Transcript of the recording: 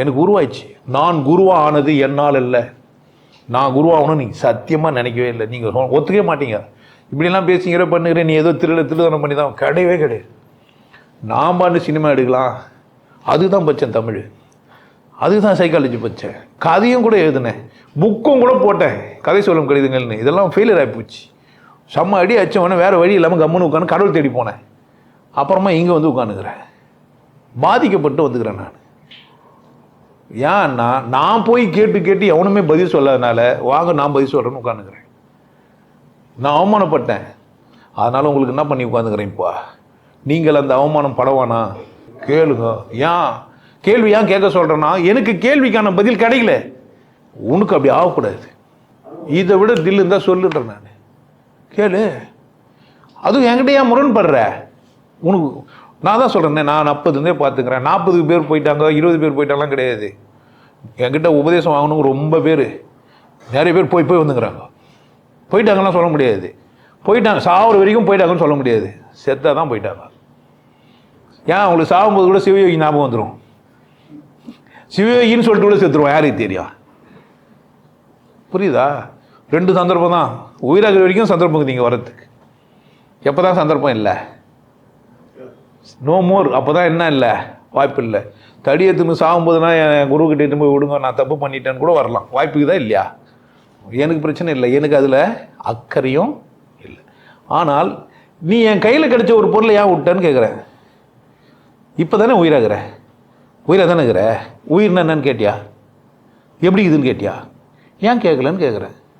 எனக்கு உருவாயிடுச்சு. நான் குருவா ஆனது என்னால் இல்லை. நான் குருவாகணும் நீங்கள் சத்தியமாக நினைக்கவே இல்லை. நீங்கள் ஒத்துக்கவே மாட்டீங்க. இப்படிலாம் பேசுகிற பண்ணுகிற நீ ஏதோ திருட திருடனம் பண்ணி தான் கிடையவே கிடையாது. நான் பாட்டு சினிமா எடுக்கலாம். அதுதான் பச்சேன் தமிழ். அதுதான் சைக்காலஜி பச்சேன் கதையும் கூட எழுதினேன். புக்கும் கூட போட்டேன். கதை சொல்லும் கடிதங்கள்னு. இதெல்லாம் ஃபெயிலியர் ஆகி போச்சு. செம்ம அடி அச்சவொன்னே வேறு வழி இல்லாமல் கம்முன்னு உட்காந்து கடவுள் தேடி போனேன். அப்புறமா இங்கே வந்து உட்காந்துக்கிறேன் பாதிக்கப்பட்டு வந்துக்கிறேன் நான். ஏன்னா நான் போய் கேட்டு கேட்டு எவனுமே பதில் சொல்லாதனால வாங்க நான் பதில் சொல்கிறேன்னு உட்காந்துக்கிறேன் நான் அவமானப்பட்டேன். அதனால் உங்களுக்கு என்ன பண்ணி உட்காந்துக்கிறேன்ப்பா நீங்கள் அந்த அவமானம் படவானா? கேளுங்க. ஏன்? கேள்வி ஏன் கேட்க சொல்கிறேன்னா எனக்கு கேள்விக்கான பதில் கிடைக்கல. உனக்கு அப்படி ஆகக்கூடாது. இதை விட தில் இருந்தால் சொல்லுன்றேன் நான். கேளு. அதுவும் என்கிட்ட ஏன் முரண்படுற? உனக்கு நான் தான் சொல்கிறேனே நான் நாற்பதுலேருந்தே பார்த்துக்கிறேன். நாற்பது பேர் போயிட்டாங்க இருபது பேர் போயிட்டாலாம் கிடையாது. என்கிட்ட உபதேசம் வாங்கணுங்க ரொம்ப பேர். நிறைய பேர் போய் போய் வந்துங்கிறாங்க. போயிட்டாங்கலாம் சொல்ல முடியாது. போயிட்டாங்க. சாகிற வரைக்கும் போயிட்டாங்கன்னு சொல்ல முடியாது. செத்தாக தான் போயிட்டாங்க. ஏன்? அவங்களுக்கு சாகும்போது கூட சிவயோகி ஞாபகம் வந்துடும் சிவயோகின்னு சொல்லிட்டு கூட செத்துருவோம் யாருக்கு தெரியும் புரியுதா? ரெண்டு சந்தர்ப்பம் தான். உயிராகிற வரைக்கும் சந்தர்ப்பம் நீங்கள் வரத்துக்கு எப்போ தான் சந்தர்ப்பம் இல்லை? நோ மோர் அப்போ தான் என்ன இல்லை? வாய்ப்பு இல்லை தடி எடுத்துன்னு சாகும்போதுனா என் குரு கிட்ட போய் விடுங்க நான் தப்பு பண்ணிட்டேன்னு கூட வரலாம். வாய்ப்புக்கு தான் இல்லையா? எனக்கு பிரச்சனை இல்லை. எனக்கு அதில் அக்கறையும் இல்லை. ஆனால் நீ என் கையில் கிடைச்ச ஒரு பொருளை ஏன் விட்டேன்னு கேட்குறேன் இப்போ தானே உயிராகிற? உயிராக தானே இருக்கிற உயிர்னா என்னன்னு கேட்டியா? எப்படி இதுன்னு கேட்டியா? ஏன் கேட்கலன்னு கேட்குறேன்